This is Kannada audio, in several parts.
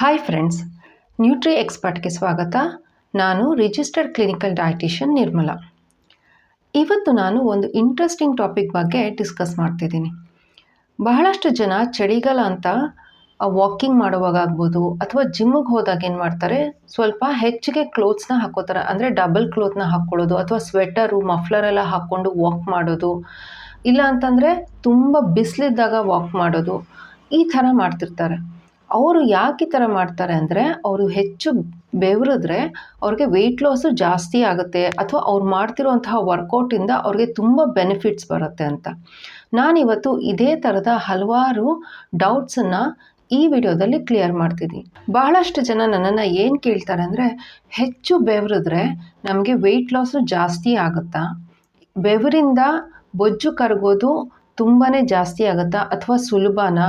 ಹಾಯ್ ಫ್ರೆಂಡ್ಸ್ ನ್ಯೂಟ್ರಿ ಎಕ್ಸ್ಪರ್ಟ್ಗೆ ಸ್ವಾಗತ. ನಾನು ರಿಜಿಸ್ಟರ್ಡ್ ಕ್ಲಿನಿಕಲ್ ಡಯಟಿಷಿಯನ್ ನಿರ್ಮಲ. ಇವತ್ತು ನಾನು ಒಂದು ಇಂಟ್ರೆಸ್ಟಿಂಗ್ ಟಾಪಿಕ್ ಬಗ್ಗೆ ಡಿಸ್ಕಸ್ ಮಾಡ್ತಿದ್ದೀನಿ. ಬಹಳಷ್ಟು ಜನ ಚಳಿಗಾಲ ಅಂತ ವಾಕಿಂಗ್ ಮಾಡುವಾಗ ಅಥವಾ ಜಿಮ್ಮಿಗೆ ಹೋದಾಗ ಏನು ಮಾಡ್ತಾರೆ? ಸ್ವಲ್ಪ ಹೆಚ್ಚಿಗೆ ಕ್ಲೋತ್ಸ್ನ ಹಾಕೋತಾರೆ. ಅಂದರೆ ಡಬಲ್ ಕ್ಲೋತ್ನ ಹಾಕ್ಕೊಳ್ಳೋದು ಅಥವಾ ಸ್ವೆಟರು ಮಫ್ಲರ್ ಎಲ್ಲ ಹಾಕ್ಕೊಂಡು ವಾಕ್ ಮಾಡೋದು. ಇಲ್ಲ ಅಂತಂದರೆ ತುಂಬ ಬಿಸಿಲಿದ್ದಾಗ ವಾಕ್ ಮಾಡೋದು. ಈ ಥರ ಮಾಡ್ತಿರ್ತಾರೆ. ಅವರು ಯಾಕೆ ಈ ಥರ ಮಾಡ್ತಾರೆ ಅಂದರೆ ಅವರು ಹೆಚ್ಚು ಬೆವರಿದ್ರೆ ಅವ್ರಿಗೆ ವೆಯ್ಟ್ ಲಾಸು ಜಾಸ್ತಿ ಆಗುತ್ತೆ ಅಥವಾ ಅವ್ರು ಮಾಡ್ತಿರುವಂತಹ ವರ್ಕೌಟಿಂದ ಅವ್ರಿಗೆ ತುಂಬ ಬೆನಿಫಿಟ್ಸ್ ಬರುತ್ತೆ ಅಂತ. ನಾನಿವತ್ತು ಇದೇ ಥರದ ಹಲವಾರು ಡೌಟ್ಸನ್ನು ಈ ವಿಡಿಯೋದಲ್ಲಿ ಕ್ಲಿಯರ್ ಮಾಡ್ತೀನಿ. ಬಹಳಷ್ಟು ಜನ ನನ್ನನ್ನು ಏನು ಕೇಳ್ತಾರೆ ಅಂದರೆ ಹೆಚ್ಚು ಬೆವರಿದ್ರೆ ನಮಗೆ ವೆಯ್ಟ್ ಲಾಸು ಜಾಸ್ತಿ ಆಗುತ್ತಾ? ಬೆವರಿಂದ ಬೊಜ್ಜು ಕರಗೋದು ತುಂಬಾ ಜಾಸ್ತಿ ಆಗುತ್ತಾ? ಅಥವಾ ಸುಲಭನ?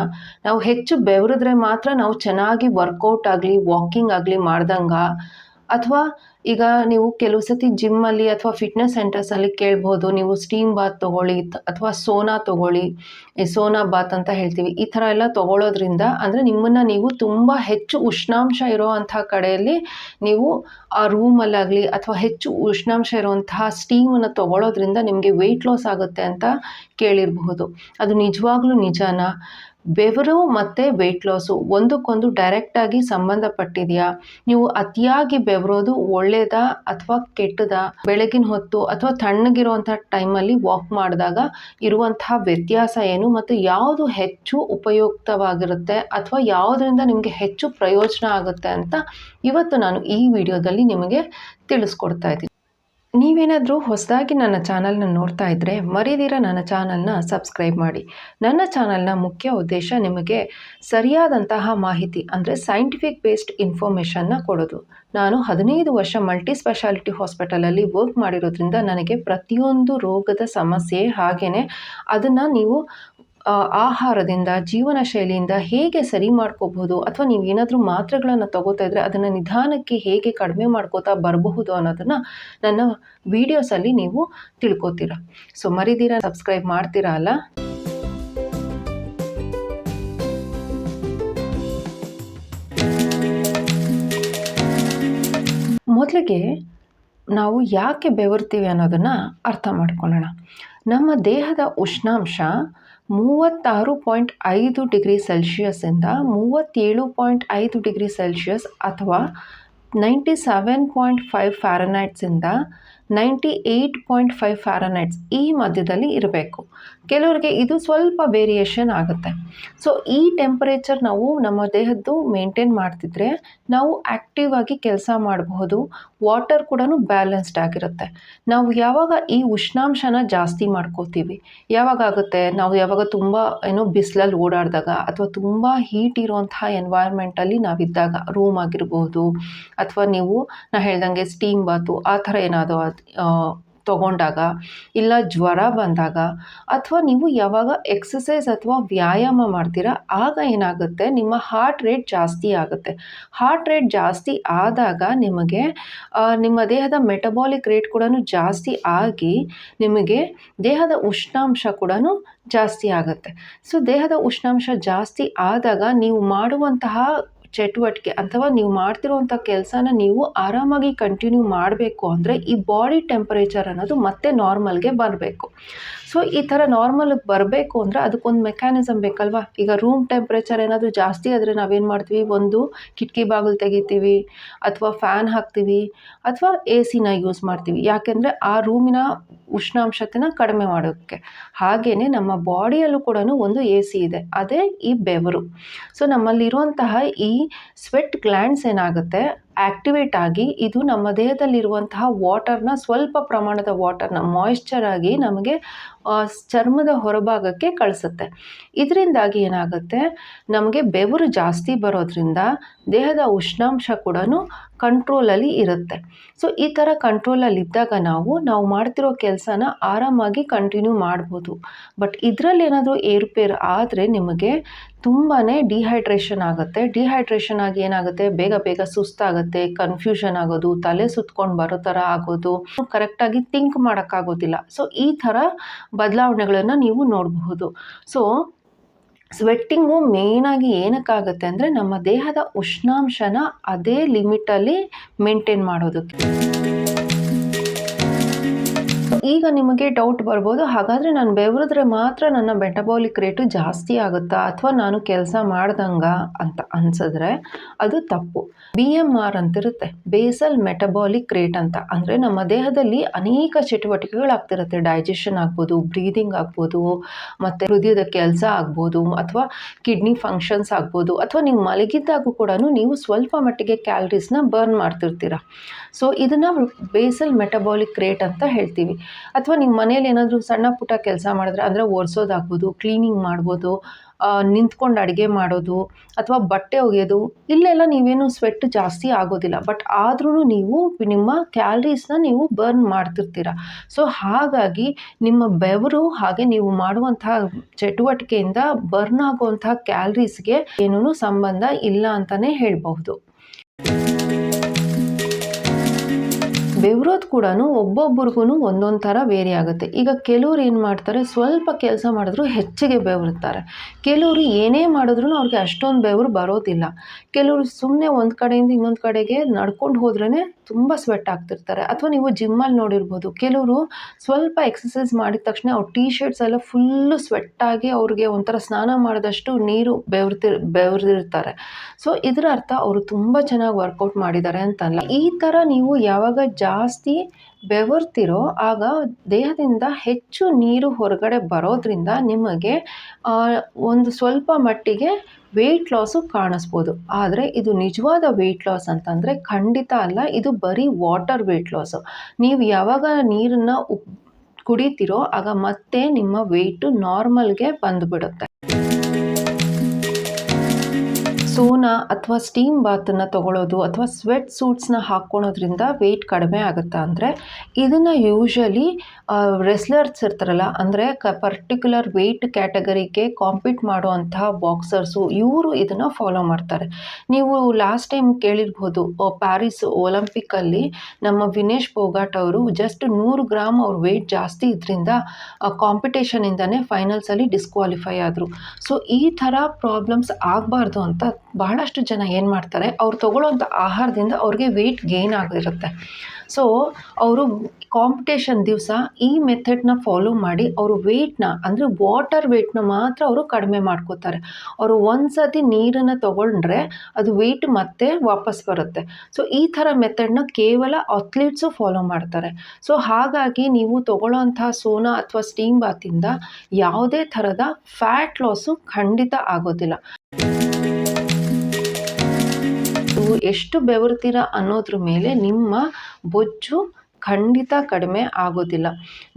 ನಾವು ಹೆಚ್ಚು ಬೆವರಿದ್ರೆ ಮಾತ್ರ ನಾವು ಚೆನ್ನಾಗಿ ವರ್ಕೌಟ್ ಆಗಲಿ ವಾಕಿಂಗ್ ಆಗಲಿ ಮಾಡ್ದಂಗ? ಅಥವಾ ಈಗ ನೀವು ಕೆಲವು ಸತಿ ಜಿಮ್ಮಲ್ಲಿ ಅಥವಾ ಫಿಟ್ನೆಸ್ ಸೆಂಟರ್ಸಲ್ಲಿ ಕೇಳ್ಬೋದು, ನೀವು ಸ್ಟೀಮ್ ಬಾತ್ ತೊಗೊಳ್ಳಿ ಅಥವಾ ಸೋನಾ ತೊಗೊಳ್ಳಿ ಸೋನಾ ಬಾತ್ ಅಂತ ಹೇಳ್ತೀವಿ. ಈ ಥರ ಎಲ್ಲ ತಗೊಳ್ಳೋದ್ರಿಂದ ಅಂದರೆ ನಿಮ್ಮನ್ನು ನೀವು ತುಂಬ ಹೆಚ್ಚು ಉಷ್ಣಾಂಶ ಇರೋ ಅಂಥ ಕಡೆಯಲ್ಲಿ ನೀವು ಆ ರೂಮಲ್ಲಾಗಲಿ ಅಥವಾ ಹೆಚ್ಚು ಉಷ್ಣಾಂಶ ಇರುವಂತಹ ಸ್ಟೀಮನ್ನು ತಗೊಳ್ಳೋದ್ರಿಂದ ನಿಮಗೆ ವೆಯ್ಟ್ ಲಾಸ್ ಆಗುತ್ತೆ ಅಂತ ಕೇಳಿರಬಹುದು. ಅದು ನಿಜವಾಗ್ಲೂ ನಿಜಾನಾ? ಬೆವರು ಮತ್ತು ವೆಯ್ಟ್ ಲಾಸು ಒಂದಕ್ಕೊಂದು ಡೈರೆಕ್ಟಾಗಿ ಸಂಬಂಧಪಟ್ಟಿದೆಯಾ? ನೀವು ಅತಿಯಾಗಿ ಬೆವರೋದು ಒಳ್ಳೆಯದಾ ಅಥವಾ ಕೆಟ್ಟದಾ? ಬೆಳಗಿನ ಹೊತ್ತು ಅಥವಾ ತಣ್ಣಗಿರುವಂಥ ಟೈಮಲ್ಲಿ ವಾಕ್ ಮಾಡಿದಾಗ ಇರುವಂತಹ ವ್ಯತ್ಯಾಸ ಏನು ಮತ್ತು ಯಾವುದು ಹೆಚ್ಚು ಉಪಯುಕ್ತವಾಗಿರುತ್ತೆ ಅಥವಾ ಯಾವುದರಿಂದ ನಿಮಗೆ ಹೆಚ್ಚು ಪ್ರಯೋಜನ ಆಗುತ್ತೆ ಅಂತ ಇವತ್ತು ನಾನು ಈ ವಿಡಿಯೋದಲ್ಲಿ ನಿಮಗೆ ತಿಳಿಸ್ಕೊಡ್ತಾ ಇದ್ದೀನಿ. ನೀವೇನಾದರೂ ಹೊಸದಾಗಿ ನನ್ನ ಚಾನಲ್ನ ನೋಡ್ತಾ ಇದ್ದರೆ ಮರಿದಿರ ನನ್ನ ಚಾನಲ್ನ ಸಬ್ಸ್ಕ್ರೈಬ್ ಮಾಡಿ. ನನ್ನ ಚಾನಲ್ನ ಮುಖ್ಯ ಉದ್ದೇಶ ನಿಮಗೆ ಸರಿಯಾದಂತಹ ಮಾಹಿತಿ ಅಂದರೆ ಸೈಂಟಿಫಿಕ್ ಬೇಸ್ಡ್ ಇನ್ಫಾರ್ಮೇಷನ್ನ ಕೊಡೋದು. ನಾನು ಹದಿನೈದು ವರ್ಷ ಮಲ್ಟಿ ಸ್ಪೆಷಾಲಿಟಿ ಹಾಸ್ಪಿಟಲಲ್ಲಿ ವರ್ಕ್ ಮಾಡಿರೋದ್ರಿಂದ ನನಗೆ ಪ್ರತಿಯೊಂದು ರೋಗದ ಸಮಸ್ಯೆ ಹಾಗೆಯೇ ಅದನ್ನು ನೀವು ಆಹಾರದಿಂದ ಜೀವನ ಶೈಲಿಯಿಂದ ಹೇಗೆ ಸರಿ ಮಾಡ್ಕೋಬಹುದು? ಅಥವಾ ನೀವು ಏನಾದರೂ ಮಾತ್ರೆಗಳನ್ನು ತಗೋತಾ ಇದ್ದರೆ ಅದನ್ನು ನಿಧಾನಕ್ಕೆ ಹೇಗೆ ಕಡಿಮೆ ಮಾಡ್ಕೋತಾ ಬರಬಹುದು ಅನ್ನೋದನ್ನು ನನ್ನ ವೀಡಿಯೋಸಲ್ಲಿ ನೀವು ತಿಳ್ಕೊತೀರ. ಸೊ ಮರಿದೀರ ಸಬ್ಸ್ಕ್ರೈಬ್ ಮಾಡ್ತೀರಾ ಅಲ್ಲ? ಮೊದಲಿಗೆ ನಾವು ಯಾಕೆ ಬೆವರ್ತೀವಿ ಅನ್ನೋದನ್ನು ಅರ್ಥ ಮಾಡ್ಕೊಳ್ಳೋಣ. ನಮ್ಮ ದೇಹದ ಉಷ್ಣಾಂಶ ಮೂವತ್ತಾರು ಪಾಯಿಂಟ್ ಐದು ಡಿಗ್ರಿ ಸೆಲ್ಷಿಯಸ್ಸಿಂದ ಮೂವತ್ತೇಳು ಪಾಯಿಂಟ್ ಐದು ಡಿಗ್ರಿ ಸೆಲ್ಸಿಯಸ್ ಅಥವಾ ninety seven point five ಫ್ಯಾರನೈಟ್ಸಿಂದ ninety eight point five Fahrenheits ಈ ಮಧ್ಯದಲ್ಲಿ ಇರಬೇಕು. ಕೆಲವರಿಗೆ ಇದು ಸ್ವಲ್ಪ ವೇರಿಯೇಷನ್ ಆಗುತ್ತೆ. ಸೊ ಈ ಟೆಂಪರೇಚರ್ ನಾವು ನಮ್ಮ ದೇಹದ್ದು ಮೇಂಟೈನ್ ಮಾಡ್ತಿದ್ರೆ ನಾವು ಆ್ಯಕ್ಟಿವ್ ಆಗಿ ಕೆಲಸ ಮಾಡಬಹುದು. ವಾಟರ್ ಕೂಡ ಬ್ಯಾಲೆನ್ಸ್ಡ್ ಆಗಿರುತ್ತೆ. ನಾವು ಯಾವಾಗ ಈ ಉಷ್ಣಾಂಶನ ಜಾಸ್ತಿ ಮಾಡ್ಕೋತೀವಿ ಯಾವಾಗ ಆಗುತ್ತೆ? ನಾವು ಯಾವಾಗ ತುಂಬ, ಏನೋ ಬಿಸಿಲಲ್ಲಿ ಓಡಾಡಿದಾಗ ಅಥವಾ ತುಂಬ ಹೀಟ್ ಇರುವಂತಹ ಎನ್ವೈರ್ಮೆಂಟಲ್ಲಿ ನಾವಿದ್ದಾಗ ರೂಮ್ ಆಗಿರ್ಬೋದು ಅಥವಾ ನೀವು ನಾ ಹೇಳ್ದಂಗೆ ಸ್ಟೀಮ್ ಬಾತು ಆ ಥರ ಏನಾದರೂ ತಗೊಂಡಾಗ ಇಲ್ಲ ಜ್ವರ ಬಂದಾಗ ಅಥವಾ ನೀವು ಯಾವಾಗ ಎಕ್ಸಸೈಸ್ ಅಥವಾ ವ್ಯಾಯಾಮ ಮಾಡ್ತೀರಾ, ಆಗ ಏನಾಗುತ್ತೆ? ನಿಮ್ಮ ಹಾರ್ಟ್ ರೇಟ್ ಜಾಸ್ತಿ ಆಗುತ್ತೆ. ಹಾರ್ಟ್ ರೇಟ್ ಜಾಸ್ತಿ ಆದಾಗ ನಿಮಗೆ ನಿಮ್ಮ ದೇಹದ ಮೆಟಬಾಲಿಕ್ ರೇಟ್ ಕೂಡ ಜಾಸ್ತಿ ಆಗಿ ನಿಮಗೆ ದೇಹದ ಉಷ್ಣಾಂಶ ಕೂಡ ಜಾಸ್ತಿ ಆಗುತ್ತೆ. ಸೊ ದೇಹದ ಉಷ್ಣಾಂಶ ಜಾಸ್ತಿ ಆದಾಗ ನೀವು ಮಾಡುವಂತಹ ಚಟುವಟಿಕೆ ಅಥವಾ ನೀವು ಮಾಡ್ತಿರುವಂಥ ಕೆಲಸನ ನೀವು ಆರಾಮಾಗಿ ಕಂಟಿನ್ಯೂ ಮಾಡಬೇಕು ಅಂದರೆ ಈ ಬಾಡಿ ಟೆಂಪರೇಚರ್ ಅನ್ನೋದು ಮತ್ತೆ ನಾರ್ಮಲ್ಗೆ ಬರಬೇಕು. ಸೊ ಈ ಥರ ನಾರ್ಮಲ್ ಬರಬೇಕು ಅಂದರೆ ಅದಕ್ಕೊಂದು ಮೆಕ್ಯಾನಿಸಮ್ ಬೇಕಲ್ವಾ? ಈಗ ರೂಮ್ ಟೆಂಪ್ರೇಚರ್ ಏನಾದರೂ ಜಾಸ್ತಿ ಆದರೆ ನಾವೇನು ಮಾಡ್ತೀವಿ? ಒಂದು ಕಿಟಕಿ ಬಾಗಿಲು ತೆಗಿತೀವಿ ಅಥವಾ ಫ್ಯಾನ್ ಹಾಕ್ತೀವಿ ಅಥವಾ ಎ ಸಿನ ಯೂಸ್ ಮಾಡ್ತೀವಿ. ಯಾಕೆಂದರೆ ಆ ರೂಮಿನ ಉಷ್ಣಾಂಶತೆನ ಕಡಿಮೆ ಮಾಡೋಕ್ಕೆ ಹಾಗೆಯೇ ನಮ್ಮ ಬಾಡಿಯಲ್ಲೂ ಕೂಡ ಒಂದು ಎ ಸಿ ಇದೆ. ಅದೇ ಈ ಬೆವರು. ಸೊ ನಮ್ಮಲ್ಲಿರುವಂತಹ ಈ ಸ್ವೆಟ್ ಗ್ಲ್ಯಾಂಡ್ಸ್ ಏನಾಗುತ್ತೆ? ಆ್ಯಕ್ಟಿವೇಟ್ ಆಗಿ ಇದು ನಮ್ಮ ದೇಹದಲ್ಲಿರುವಂತಹ ವಾಟರ್ನ ಸ್ವಲ್ಪ ಪ್ರಮಾಣದ ವಾಟರ್ನ ಮಾಯಿಶ್ಚರ್ ಆಗಿ ನಮಗೆ ಚರ್ಮದ ಹೊರಭಾಗಕ್ಕೆ ಕಳಿಸುತ್ತೆ. ಇದರಿಂದಾಗಿ ಏನಾಗುತ್ತೆ? ನಮಗೆ ಬೆವರು ಜಾಸ್ತಿ ಬರೋದ್ರಿಂದ ದೇಹದ ಉಷ್ಣಾಂಶ ಕೂಡ ಕಂಟ್ರೋಲಲ್ಲಿ ಇರುತ್ತೆ. ಸೊ ಈ ಥರ ಕಂಟ್ರೋಲಲ್ಲಿ ಇದ್ದಾಗ ನಾವು ನಾವು ಮಾಡ್ತಿರೋ ಕೆಲಸನ ಆರಾಮಾಗಿ ಕಂಟಿನ್ಯೂ ಮಾಡ್ಬೋದು. ಬಟ್ ಇದರಲ್ಲಿ ಏನಾದರೂ ಏರುಪೇರು ಆದರೆ ನಿಮಗೆ ತುಂಬಾ ಡಿಹೈಡ್ರೇಷನ್ ಆಗುತ್ತೆ. ಡಿಹೈಡ್ರೇಷನ್ ಆಗಿ ಏನಾಗುತ್ತೆ? ಬೇಗ ಬೇಗ ಸುಸ್ತಾಗುತ್ತೆ ಕನ್ಫ್ಯೂಷನ್ ಆಗೋದು, ತಲೆ ಸುತ್ಕೊಂಡು ಬರೋ ಥರ ಆಗೋದು ಕರೆಕ್ಟಾಗಿ ಥಿಂಕ್ ಮಾಡೋಕ್ಕಾಗೋದಿಲ್ಲ. ಸೊ ಈ ಥರ ಬದಲಾವಣೆಗಳನ್ನು ನೀವು ನೋಡಬಹುದು. ಸೊ ಸ್ವೆಟ್ಟಿಂಗು ಮೇಯ್ನಾಗಿ ಏನಕ್ಕಾಗುತ್ತೆ ಅಂದರೆ ನಮ್ಮ ದೇಹದ ಉಷ್ಣಾಂಶನ ಅದೇ ಲಿಮಿಟಲ್ಲಿ ಮೇಂಟೈನ್ ಮಾಡೋದಕ್ಕೆ. ಈಗ ನಿಮಗೆ ಡೌಟ್ ಬರ್ಬೋದು. ಹಾಗಾದರೆ ನಾನು ಬೆವರಿದ್ರೆ ಮಾತ್ರ ನನ್ನ ಮೆಟಬಾಲಿಕ್ ರೇಟು ಜಾಸ್ತಿ ಆಗುತ್ತಾ? ಅಥವಾ ನಾನು ಕೆಲಸ ಮಾಡ್ದಂಗ ಅಂತ ಅನ್ಸಿದ್ರೆ ಅದು ತಪ್ಪು. ಬಿ ಎಂ ಆರ್ ಅಂತಿರುತ್ತೆ. ಬೇಸಲ್ ಮೆಟಬಾಲಿಕ್ ರೇಟ್ ಅಂತ. ಅಂದರೆ ನಮ್ಮ ದೇಹದಲ್ಲಿ ಅನೇಕ ಚಟುವಟಿಕೆಗಳಾಗ್ತಿರುತ್ತೆ. ಡೈಜೆಷನ್ ಆಗ್ಬೋದು ಬ್ರೀದಿಂಗ್ ಆಗ್ಬೋದು, ಮತ್ತು ಹೃದಯದ ಕೆಲಸ ಆಗ್ಬೋದು, ಅಥವಾ ಕಿಡ್ನಿ ಫಂಕ್ಷನ್ಸ್ ಆಗ್ಬೋದು, ಅಥವಾ ನೀವು ಮಲಗಿದ್ದಾಗೂ ಕೂಡ ನೀವು ಸ್ವಲ್ಪ ಮಟ್ಟಿಗೆ ಕ್ಯಾಲರೀಸ್ನ ಬರ್ನ್ ಮಾಡ್ತಿರ್ತೀರ. ಸೊ ಇದನ್ನು ಬೇಸಲ್ ಮೆಟಬಾಲಿಕ್ ರೇಟ್ ಅಂತ ಹೇಳ್ತೀವಿ. ಅಥವಾ ನಿಮ್ಮ ಮನೇಲಿ ಏನಾದರೂ ಸಣ್ಣ ಪುಟ್ಟ ಕೆಲಸ ಮಾಡಿದ್ರೆ ಅಂದರೆ ಒರೆಸೋದಾಗ್ಬೋದು ಕ್ಲೀನಿಂಗ್ ಮಾಡ್ಬೋದು ನಿಂತ್ಕೊಂಡು ಅಡುಗೆ ಮಾಡೋದು, ಅಥವಾ ಬಟ್ಟೆ ಒಗೆಯೋದು, ಇಲ್ಲೆಲ್ಲ ನೀವೇನು ಸ್ವೆಟ್ ಜಾಸ್ತಿ ಆಗೋದಿಲ್ಲ. ಬಟ್ ಆದ್ರೂ ನೀವು ನಿಮ್ಮ ಕ್ಯಾಲ್ರೀಸ್ನ ನೀವು ಬರ್ನ್ ಮಾಡ್ತಿರ್ತೀರ. ಸೊ ಹಾಗಾಗಿ ನಿಮ್ಮ ಬೆವರು ಹಾಗೆ ನೀವು ಮಾಡುವಂತಹ ಚಟುವಟಿಕೆಯಿಂದ ಬರ್ನ್ ಆಗುವಂತಹ ಕ್ಯಾಲರೀಸ್ಗೆ ಏನೂ ಸಂಬಂಧ ಇಲ್ಲ ಅಂತಲೇ ಹೇಳಬಹುದು. ಬೆವರೋದು ಕೂಡ ಒಬ್ಬೊಬ್ರಿಗೂ ಒಂದೊಂದು ಥರ ವೇರಿ ಆಗುತ್ತೆ. ಈಗ ಕೆಲವ್ರು ಏನು ಮಾಡ್ತಾರೆ, ಸ್ವಲ್ಪ ಕೆಲಸ ಮಾಡಿದ್ರು ಹೆಚ್ಚಿಗೆ ಬೆವರುತ್ತಾರೆ. ಕೆಲವರು ಏನೇ ಮಾಡಿದ್ರು ಅವ್ರಿಗೆ ಅಷ್ಟೊಂದು ಬೆವರು ಬರೋದಿಲ್ಲ. ಕೆಲವರು ಸುಮ್ಮನೆ ಒಂದು ಕಡೆಯಿಂದ ಇನ್ನೊಂದು ಕಡೆಗೆ ನಡ್ಕೊಂಡು ಹೋದ್ರೇ ತುಂಬ ಸ್ವೆಟ್ ಆಗ್ತಿರ್ತಾರೆ. ಅಥವಾ ನೀವು ಜಿಮ್ಮಲ್ಲಿ ನೋಡಿರ್ಬೋದು, ಕೆಲವರು ಸ್ವಲ್ಪ ಎಕ್ಸಸೈಸ್ ಮಾಡಿದ ತಕ್ಷಣ ಅವ್ರ ಟೀ ಶರ್ಟ್ಸ್ ಎಲ್ಲ ಫುಲ್ಲು ಸ್ವೆಟ್ಟಾಗಿ ಅವ್ರಿಗೆ ಒಂಥರ ಸ್ನಾನ ಮಾಡಿದಷ್ಟು ನೀರು ಬೆವರ್ತಿ, ಬೆವರ್ದಿರ್ತಾರೆ. ಸೊ ಇದರ ಅರ್ಥ ಅವರು ತುಂಬ ಚೆನ್ನಾಗಿ ವರ್ಕೌಟ್ ಮಾಡಿದ್ದಾರೆ ಅಂತಲ್ಲ. ಈ ಥರ ನೀವು ಯಾವಾಗ ಜಾಸ್ತಿ ಬೆವರ್ತಿರೋ, ಆಗ ದೇಹದಿಂದ ಹೆಚ್ಚು ನೀರು ಹೊರಗಡೆ ಬರೋದ್ರಿಂದ ನಿಮಗೆ ಒಂದು ಸ್ವಲ್ಪ ಮಟ್ಟಿಗೆ ವೆಯ್ಟ್ ಲಾಸು ಕಾಣಿಸ್ಬೋದು. ಆದರೆ ಇದು ನಿಜವಾದ ವೆಯ್ಟ್ ಲಾಸ್ ಅಂತಂದರೆ ಖಂಡಿತ ಅಲ್ಲ, ಇದು ಬರೀ ವಾಟರ್ ವೆಯ್ಟ್ ಲಾಸು ನೀವು ಯಾವಾಗ ನೀರನ್ನು ಉಪ್, ಕುಡಿತೀರೋ, ಆಗ ಮತ್ತೆ ನಿಮ್ಮ ವೆಯ್ಟು ನಾರ್ಮಲ್ಗೆ ಬಂದುಬಿಡುತ್ತೆ. ಸೋನಾ ಅಥವಾ ಸ್ಟೀಮ್ ಬಾತನ್ನು ತೊಗೊಳ್ಳೋದು ಅಥವಾ ಸ್ವೆಟ್ ಸೂಟ್ಸ್ನ ಹಾಕ್ಕೊಳೋದ್ರಿಂದ ವೆಯ್ಟ್ ಕಡಿಮೆ ಆಗುತ್ತೆ ಅಂದರೆ ಇದನ್ನು ಯೂಶ್ವಲಿ ರೆಸ್ಲರ್ಸ್ ಇರ್ತಾರಲ್ಲ, ಅಂದರೆ ಕ ಪರ್ಟಿಕ್ಯುಲರ್ ವೆಯ್ಟ್ ಕ್ಯಾಟಗರಿಗೆ ಕಾಂಪೀಟ್ ಮಾಡುವಂತಹ ಬಾಕ್ಸರ್ಸು ಇವರು ಇದನ್ನು ಫಾಲೋ ಮಾಡ್ತಾರೆ. ನೀವು ಲಾಸ್ಟ್ ಟೈಮ್ ಕೇಳಿರ್ಬೋದು ಪ್ಯಾರಿಸ್ ಒಲಂಪಿಕ್ಕಲ್ಲಿ ನಮ್ಮ ವಿನೇಶ್ ಪೋಗಾಟ್ ಅವರು ಜಸ್ಟ್ ನೂರು ಗ್ರಾಮ್ ಅವ್ರ ವೆಯ್ಟ್ ಜಾಸ್ತಿ ಇದರಿಂದ ಕಾಂಪಿಟೇಷನಿಂದನೇ ಫೈನಲ್ಸಲ್ಲಿ ಡಿಸ್ಕ್ವಾಲಿಫೈ ಆದರು. ಸೊ ಈ ಥರ ಪ್ರಾಬ್ಲಮ್ಸ್ ಆಗಬಾರ್ದು ಅಂತ ಬಹಳಷ್ಟು ಜನ ಏನು ಮಾಡ್ತಾರೆ, ಅವ್ರು ತೊಗೊಳ್ಳೋಂಥ ಆಹಾರದಿಂದ ಅವ್ರಿಗೆ ವೆಯ್ಟ್ ಗೇನ್ ಆಗಿರುತ್ತೆ. ಸೊ ಅವರು ಕಾಂಪಿಟೇಷನ್ ದಿವಸ ಈ ಮೆಥಡ್ನ ಫಾಲೋ ಮಾಡಿ ಅವರು ವೆಯ್ಟ್ನ ಅಂದರೆ ವಾಟರ್ ವೆಯ್ಟ್ನ ಮಾತ್ರ ಅವರು ಕಡಿಮೆ ಮಾಡ್ಕೋತಾರೆ. ಅವರು ಒಂದು ಸತಿ ನೀರನ್ನು ತೊಗೊಂಡ್ರೆ ಅದು ವೆಯ್ಟ್ ಮತ್ತೆ ವಾಪಸ್ ಬರುತ್ತೆ. ಸೊ ಈ ಥರ ಮೆಥಡ್ನ ಕೇವಲ ಅಥ್ಲೀಟ್ಸು ಫಾಲೋ ಮಾಡ್ತಾರೆ. ಸೊ ಹಾಗಾಗಿ ನೀವು ತೊಗೊಳ್ಳೋಂಥ ಸೋನಾ ಅಥವಾ ಸ್ಟೀಮ್ ಬಾತಿಂದ ಯಾವುದೇ ಥರದ ಫ್ಯಾಟ್ ಲಾಸು ಖಂಡಿತ ಆಗೋದಿಲ್ಲ. ನೀವು ಎಷ್ಟು ಬೆವರ್ತೀರ ಅನ್ನೋದ್ರ ಮೇಲೆ ನಿಮ್ಮ ಬೊಜ್ಜು ಖಂಡಿತ ಕಡಿಮೆ ಆಗೋದಿಲ್ಲ.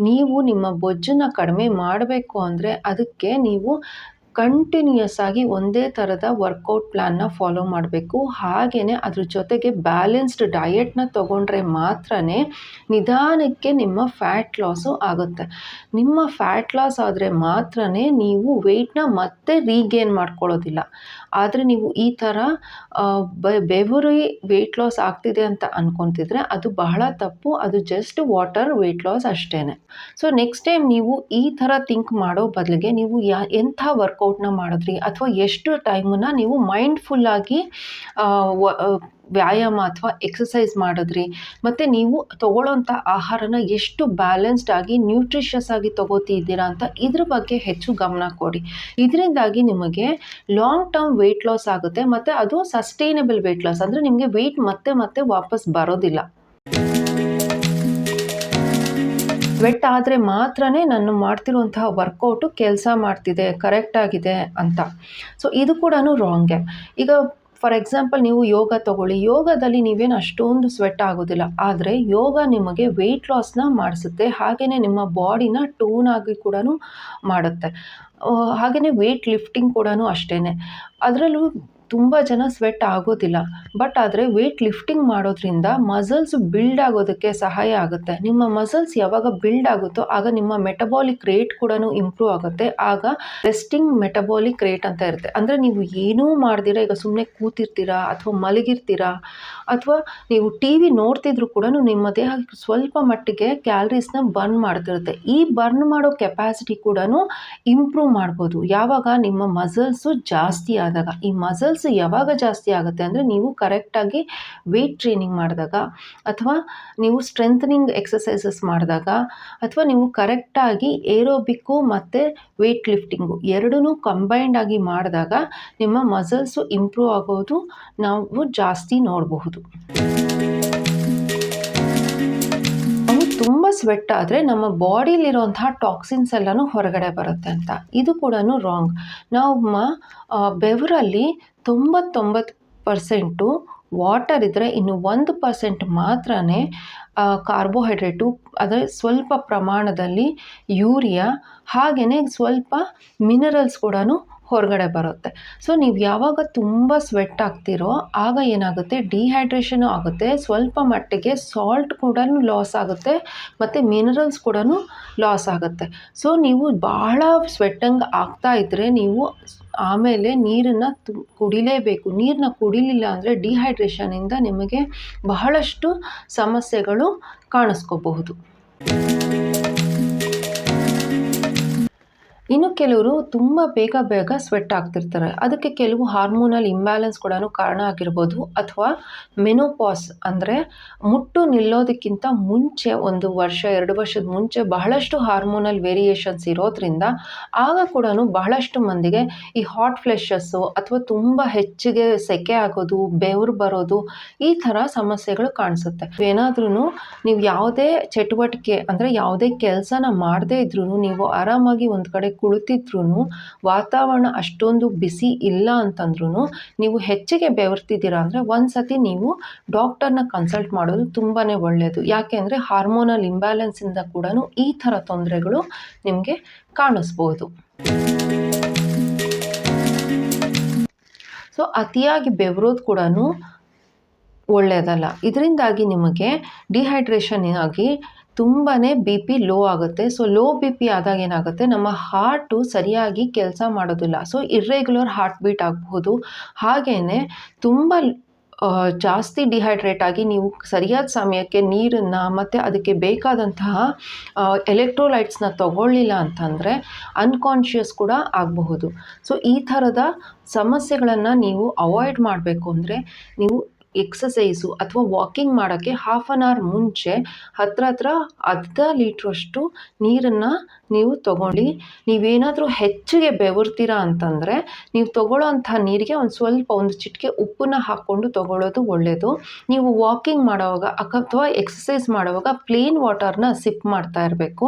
ನೀವು ನಿಮ್ಮ ಬೊಜ್ಜನ್ನು ಕಡಿಮೆ ಮಾಡಬೇಕು ಅಂದರೆ ಅದಕ್ಕೆ ನೀವು ಕಂಟಿನ್ಯೂಯಸ್ ಆಗಿ ಒಂದೇ ಥರದ ವರ್ಕೌಟ್ ಪ್ಲ್ಯಾನ್ನ ಫಾಲೋ ಮಾಡಬೇಕು. ಹಾಗೆಯೇ ಅದ್ರ ಜೊತೆಗೆ ಬ್ಯಾಲೆನ್ಸ್ಡ್ ಡಯೆಟ್ನ ತೊಗೊಂಡ್ರೆ ಮಾತ್ರ ನಿಧಾನಕ್ಕೆ ನಿಮ್ಮ ಫ್ಯಾಟ್ ಲಾಸು ಆಗುತ್ತೆ. ನಿಮ್ಮ ಫ್ಯಾಟ್ ಲಾಸ್ ಆದರೆ ಮಾತ್ರ ನೀವು ವೆಯ್ಟ್ನ ಮತ್ತೆ ರೀಗೇನ್ ಮಾಡ್ಕೊಳ್ಳೋದಿಲ್ಲ. ಆದರೆ ನೀವು ಈ ಥರ ಬೆವರಿ ವೆಯ್ಟ್ ಲಾಸ್ ಆಗ್ತಿದೆ ಅಂತ ಅಂದ್ಕೊತಿದ್ರೆ ಅದು ಬಹಳ ತಪ್ಪು. ಅದು ಜಸ್ಟ್ ವಾಟರ್ ವೆಯ್ಟ್ ಲಾಸ್ ಅಷ್ಟೇ ಸೊ ನೆಕ್ಸ್ಟ್ ಟೈಮ್ ನೀವು ಈ ಥರ ಥಿಂಕ್ ಮಾಡೋ ಬದಲಿಗೆ ನೀವು ಯಾ, ಎಂಥ ವರ್ಕೌಟ್ನ ಮಾಡಿದ್ರಿ? ಅಥವಾ ಎಷ್ಟು ಟೈಮನ್ನು ನೀವು ಮೈಂಡ್ಫುಲ್ಲಾಗಿ ವ್ಯಾಯಾಮ ಅಥವಾ ಎಕ್ಸಸೈಸ್ ಮಾಡಿದ್ರಿ, ಮತ್ತು ನೀವು ತೊಗೊಳ್ಳೋಂಥ ಆಹಾರನ ಎಷ್ಟು ಬ್ಯಾಲೆನ್ಸ್ಡ್ ಆಗಿ ನ್ಯೂಟ್ರಿಷಸ್ ಆಗಿ ತೊಗೋತಿದ್ದೀರಾ ಅಂತ ಇದ್ರ ಬಗ್ಗೆ ಹೆಚ್ಚು ಗಮನ ಕೊಡಿ. ಇದರಿಂದಾಗಿ ನಿಮಗೆ ಲಾಂಗ್ ಟರ್ಮ್ ವೆಯ್ಟ್ ಲಾಸ್ ಆಗುತ್ತೆ, ಮತ್ತು ಅದು ಸಸ್ಟೈನಬಲ್ ವೆಯ್ಟ್ ಲಾಸ್ ಅಂದರೆ ನಿಮಗೆ ವೆಯ್ಟ್ ಮತ್ತೆ ಮತ್ತೆ ವಾಪಸ್ ಬರೋದಿಲ್ಲ. ಸ್ವೆಟ್ ಆದರೆ ಮಾತ್ರ ನಾನು ಮಾಡ್ತಿರುವಂತಹ ವರ್ಕೌಟು ಕೆಲಸ ಮಾಡ್ತಿದೆ ಕರೆಕ್ಟಾಗಿದೆ ಅಂತ. ಸೊ ಇದು ಕೂಡ ರಾಂಗೆ ಈಗ ಫಾರ್ ಎಕ್ಸಾಂಪಲ್ ನೀವು ಯೋಗ ತಗೊಳ್ಳಿ. ಯೋಗದಲ್ಲಿ ನೀವೇನು ಅಷ್ಟೊಂದು ಸ್ವೆಟ್ ಆಗೋದಿಲ್ಲ. ಆದರೆ ಯೋಗ ನಿಮಗೆ ವೆಯ್ಟ್ ಲಾಸ್ನ ಮಾಡಿಸುತ್ತೆ. ಹಾಗೆಯೇ ನಿಮ್ಮ ಬಾಡಿನ ಟೂನ್ ಆಗಿ ಕೂಡ ಮಾಡುತ್ತೆ. ಹಾಗೆಯೇ ವೆಯ್ಟ್ ಲಿಫ್ಟಿಂಗ್ ಕೂಡ ಅಷ್ಟೇ ಅದರಲ್ಲೂ ತುಂಬ ಜನ ಸ್ವೆಟ್ ಆಗೋದಿಲ್ಲ. ಬಟ್ ಆದರೆ ವೆಯ್ಟ್ ಲಿಫ್ಟಿಂಗ್ ಮಾಡೋದ್ರಿಂದ ಮಸಲ್ಸ್ ಬಿಲ್ಡ್ ಆಗೋದಕ್ಕೆ ಸಹಾಯ ಆಗುತ್ತೆ. ನಿಮ್ಮ ಮಸಲ್ಸ್ ಯಾವಾಗ ಬಿಲ್ಡ್ ಆಗುತ್ತೋ ಆಗ ನಿಮ್ಮ ಮೆಟಬಾಲಿಕ್ ರೇಟ್ ಕೂಡ ಇಂಪ್ರೂವ್ ಆಗುತ್ತೆ. ಆಗ ರೆಸ್ಟಿಂಗ್ ಮೆಟಬಾಲಿಕ್ ರೇಟ್ ಅಂತ ಇರುತ್ತೆ. ಅಂದರೆ ನೀವು ಏನೂ ಮಾಡ್ದಿರ, ಈಗ ಸುಮ್ಮನೆ ಕೂತಿರ್ತೀರಾ ಅಥವಾ ಮಲಗಿರ್ತೀರಾ ಅಥವಾ ನೀವು ಟಿ ವಿ ನೋಡ್ತಿದ್ರು ಕೂಡ ನಿಮ್ಮ ದೇಹ ಸ್ವಲ್ಪ ಮಟ್ಟಿಗೆ ಕ್ಯಾಲರೀಸ್ನ ಬರ್ನ್ ಮಾಡ್ತಿರುತ್ತೆ. ಈ ಬರ್ನ್ ಮಾಡೋ ಕೆಪಾಸಿಟಿ ಕೂಡ ಇಂಪ್ರೂವ್ ಮಾಡ್ಬೋದು. ಯಾವಾಗ ನಿಮ್ಮ ಮಸಲ್ಸು ಜಾಸ್ತಿ ಆದಾಗ, ಈ ಮಸಲ್ಸ್ ಯಾವಾಗ ಜಾಸ್ತಿ ಆಗುತ್ತೆ ಅಂದರೆ ನೀವು ಕರೆಕ್ಟಾಗಿ ವೆಯ್ಟ್ ಟ್ರೈನಿಂಗ್ ಮಾಡಿದಾಗ ಅಥವಾ ನೀವು ಸ್ಟ್ರೆಂಥನಿಂಗ್ ಎಕ್ಸಸೈಸಸ್ ಮಾಡಿದಾಗ ಅಥವಾ ನೀವು ಕರೆಕ್ಟಾಗಿ ಏರೋಬಿಕ್ಕು ಮತ್ತು ವೆಯ್ಟ್ ಲಿಫ್ಟಿಂಗು ಎರಡೂ ಕಂಬೈಂಡ್ ಆಗಿ ಮಾಡಿದಾಗ ನಿಮ್ಮ ಮಸಲ್ಸು ಇಂಪ್ರೂವ್ ಆಗೋದು ನಾವು ಜಾಸ್ತಿ ನೋಡಬಹುದು. ತುಂಬ ಸ್ವೆಟ್ ಆದರೆ ನಮ್ಮ ಬಾಡಿಲಿರುವಂತಹ ಟಾಕ್ಸಿನ್ಸ್ ಎಲ್ಲನೂ ಹೊರಗಡೆ ಬರುತ್ತೆ ಅಂತ. ಇದು ಕೂಡ ರಾಂಗ್ ನಮ್ಮ ಬೆವರಲ್ಲಿ ತೊಂಬತ್ತೊಂಬತ್ತು ಪರ್ಸೆಂಟು ವಾಟರ್ ಇದ್ದರೆ ಇನ್ನು ಒಂದು ಪರ್ಸೆಂಟ್ ಮಾತ್ರನೇ ಕಾರ್ಬೋಹೈಡ್ರೇಟು, ಅದೇ ಸ್ವಲ್ಪ ಪ್ರಮಾಣದಲ್ಲಿ ಯೂರಿಯಾ ಹಾಗೆಯೇ ಸ್ವಲ್ಪ ಮಿನರಲ್ಸ್ ಕೂಡ ಹೊರಗಡೆ ಬರುತ್ತೆ. ಸೊ, ನೀವು ಯಾವಾಗ ತುಂಬ ಸ್ವೆಟ್ ಆಗ್ತಿರೋ, ಆಗ ಏನಾಗುತ್ತೆ? ಡಿಹೈಡ್ರೇಷನು ಆಗುತ್ತೆ. ಸ್ವಲ್ಪ ಮಟ್ಟಿಗೆ ಸಾಲ್ಟ್ ಕೂಡ ಲಾಸ್ ಆಗುತ್ತೆ, ಮತ್ತು ಮಿನರಲ್ಸ್ ಕೂಡ ಲಾಸ್ ಆಗುತ್ತೆ. ಸೊ, ನೀವು ಬಹಳ ಸ್ವೆಟ್ಟಂಗ್ ಆಗ್ತಾ ಇದ್ದರೆ ನೀವು ಆಮೇಲೆ ನೀರನ್ನು ತು, ಕುಡಿಲೇಬೇಕು. ನೀರನ್ನ ಕುಡಿಲಿಲ್ಲ ಅಂದರೆ ಡಿಹೈಡ್ರೇಷನಿಂದ ನಿಮಗೆ ಬಹಳಷ್ಟು ಸಮಸ್ಯೆಗಳು ಕಾಣಿಸ್ಕೋಬಹುದು. ಇನ್ನು ಕೆಲವರು ತುಂಬ ಬೇಗ ಬೇಗ ಸ್ವೆಟ್ ಆಗ್ತಿರ್ತಾರೆ. ಅದಕ್ಕೆ ಕೆಲವು ಹಾರ್ಮೋನಲ್ ಇಂಬ್ಯಾಲೆನ್ಸ್ ಕೂಡ ಕಾರಣ ಆಗಿರ್ಬೋದು. ಅಥವಾ ಮೆನೋಪಾಸ್ ಅಂದರೆ ಮುಟ್ಟು ನಿಲ್ಲೋದಕ್ಕಿಂತ ಮುಂಚೆ ಒಂದು ವರ್ಷ, ಎರಡು ವರ್ಷದ ಮುಂಚೆ ಬಹಳಷ್ಟು ಹಾರ್ಮೋನಲ್ ವೇರಿಯೇಷನ್ಸ್ ಇರೋದ್ರಿಂದ ಆಗ ಕೂಡ ಬಹಳಷ್ಟು ಮಂದಿಗೆ ಈ ಹಾಟ್ ಫ್ಲೆಶಸ್ಸು ಅಥವಾ ತುಂಬ ಹೆಚ್ಚಿಗೆ ಸೆಕೆ ಆಗೋದು, ಬೆವರು ಬರೋದು ಈ ಥರ ಸಮಸ್ಯೆಗಳು ಕಾಣಿಸುತ್ತೆ. ಏನಾದ್ರೂ ನೀವು ಯಾವುದೇ ಚಟುವಟಿಕೆ ಅಂದರೆ ಯಾವುದೇ ಕೆಲಸನ ಮಾಡದೇ ಇದ್ರೂ ನೀವು ಆರಾಮಾಗಿ ಒಂದು ಕಡೆ ಕುಳಿತಿದ್ರೂ ವಾತಾವರಣ ಅಷ್ಟೊಂದು ಬಿಸಿ ಇಲ್ಲ ಅಂತಂದ್ರೂ ನೀವು ಹೆಚ್ಚಿಗೆ ಬೆವರ್ತಿದ್ದೀರಾ ಅಂದರೆ ಒಂದು ಸತಿ ನೀವು ಡಾಕ್ಟರ್ನ ಕನ್ಸಲ್ಟ್ ಮಾಡೋದು ತುಂಬಾ ಒಳ್ಳೆಯದು ಯಾಕೆ ಅಂದರೆ ಹಾರ್ಮೋನಲ್ ಇಂಬ್ಯಾಲೆನ್ಸಿಂದ ಕೂಡ ಈ ಥರ ತೊಂದರೆಗಳು ನಿಮಗೆ ಕಾಣಿಸ್ಬೋದು. ಸೊ ಅತಿಯಾಗಿ ಬೆವರೋದು ಕೂಡ ಒಳ್ಳೆಯದಲ್ಲ ಇದರಿಂದಾಗಿ ನಿಮಗೆ ಡಿಹೈಡ್ರೇಷನ್ ಆಗಿ ತುಂಬಾ ಬಿ ಪಿ ಲೋ ಆಗುತ್ತೆ. ಸೊ ಲೋ ಬಿ ಪಿ ಆದಾಗ ಏನಾಗುತ್ತೆ? ನಮ್ಮ ಹಾರ್ಟು ಸರಿಯಾಗಿ ಕೆಲಸ ಮಾಡೋದಿಲ್ಲ. ಸೊ ಇರ್ರೆಗ್ಯುಲರ್ ಹಾರ್ಟ್ ಬೀಟ್ ಆಗಬಹುದು. ಹಾಗೆಯೇ ತುಂಬ ಜಾಸ್ತಿ ಡಿಹೈಡ್ರೇಟ್ ಆಗಿ ನೀವು ಸರಿಯಾದ ಸಮಯಕ್ಕೆ ನೀರನ್ನು ಮತ್ತು ಅದಕ್ಕೆ ಬೇಕಾದಂತಹ ಎಲೆಕ್ಟ್ರೋಲೈಟ್ಸ್ನ ತಗೊಳ್ಳಿಲ್ಲ ಅಂತಂದರೆ ಅನ್ಕಾನ್ಷಿಯಸ್ ಕೂಡ ಆಗಬಹುದು. ಸೊ ಈ ಥರದ ಸಮಸ್ಯೆಗಳನ್ನು ನೀವು ಅವಾಯ್ಡ್ ಮಾಡಬೇಕು ಅಂದರೆ ನೀವು ಎಕ್ಸಸೈಸು ಅಥವಾ ವಾಕಿಂಗ್ ಮಾಡೋಕ್ಕೆ ಹಾಫ್ ಆನ್ ಅವರ್ ಮುಂಚೆ ಹತ್ರ ಹತ್ರ ಅರ್ಧ ಲೀಟ್ರಷ್ಟು ನೀರನ್ನು ನೀವು ತಗೊಳ್ಳಿ ನೀವೇನಾದರೂ ಹೆಚ್ಚಿಗೆ ಬೆವರ್ತೀರಾ ಅಂತಂದರೆ, ನೀವು ತಗೊಳ್ಳೋ ಅಂಥ ನೀರಿಗೆ ಒಂದು ಸ್ವಲ್ಪ ಒಂದು ಚಿಟಿಕೆ ಉಪ್ಪನ್ನ ಹಾಕ್ಕೊಂಡು ತಗೊಳ್ಳೋದು ಒಳ್ಳೆಯದು ನೀವು ವಾಕಿಂಗ್ ಮಾಡೋವಾಗ ಅಥವಾ ಎಕ್ಸಸೈಸ್ ಮಾಡುವಾಗ ಪ್ಲೇನ್ ವಾಟರ್ನ ಸಿಪ್ ಮಾಡ್ತಾ ಇರಬೇಕು.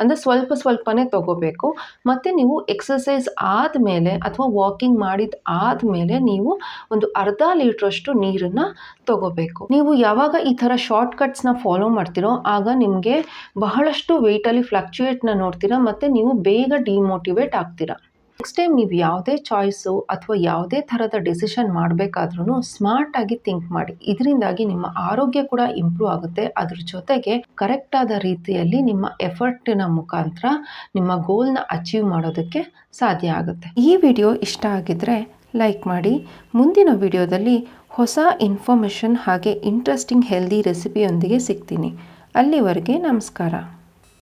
ಅಂದರೆ ಸ್ವಲ್ಪ ಸ್ವಲ್ಪನೇ ತಗೋಬೇಕು. ಮತ್ತು ನೀವು ಎಕ್ಸಸೈಸ್ ಆದಮೇಲೆ ಅಥವಾ ವಾಕಿಂಗ್ ಮಾಡಿದ ಆದಮೇಲೆ ನೀವು ಒಂದು ಅರ್ಧ ಲೀಟ್ರಷ್ಟು ನೀರನ್ನು ತಗೋಬೇಕು. ನೀವು ಯಾವಾಗ ಈ ಥರ ಶಾರ್ಟ್ ಕಟ್ಸ್ನ ಫಾಲೋ ಮಾಡ್ತೀರೋ, ಆಗ ನಿಮಗೆ ಬಹಳಷ್ಟು ವೆಯ್ಟಲ್ಲಿ ಫ್ಲಕ್ಚುಯೇಟ್ನ ನೋಡ್ತೀರಾ? ಮತ್ತು ನೀವು ಬೇಗ ಡಿಮೋಟಿವೇಟ್ ಆಗ್ತೀರಾ. ನೆಕ್ಸ್ಟ್ ಟೈಮ್ ನೀವು ಯಾವುದೇ ಚಾಯ್ಸು ಅಥವಾ ಯಾವುದೇ ಥರದ ಡಿಸಿಷನ್ ಮಾಡಬೇಕಾದ್ರೂ ಸ್ಮಾರ್ಟಾಗಿ ಥಿಂಕ್ ಮಾಡಿ. ಇದರಿಂದಾಗಿ ನಿಮ್ಮ ಆರೋಗ್ಯ ಕೂಡ ಇಂಪ್ರೂವ್ ಆಗುತ್ತೆ. ಅದ್ರ ಜೊತೆಗೆ ಕರೆಕ್ಟಾದ ರೀತಿಯಲ್ಲಿ ನಿಮ್ಮ ಎಫರ್ಟಿನ ಮುಖಾಂತರ ನಿಮ್ಮ ಗೋಲ್ನ ಅಚೀವ್ ಮಾಡೋದಕ್ಕೆ ಸಾಧ್ಯ ಆಗುತ್ತೆ. ಈ ವಿಡಿಯೋ ಇಷ್ಟ ಆಗಿದ್ರೆ ಲೈಕ್ ಮಾಡಿ. ಮುಂದಿನ ವಿಡಿಯೋದಲ್ಲಿ ಹೊಸ ಇನ್ಫಾರ್ಮೇಷನ್ ಹಾಗೆ ಇಂಟ್ರೆಸ್ಟಿಂಗ್ ಹೆಲ್ದಿ ರೆಸಿಪಿಯೊಂದಿಗೆ ಸಿಗ್ತೀನಿ. ಅಲ್ಲಿವರೆಗೆ ನಮಸ್ಕಾರ.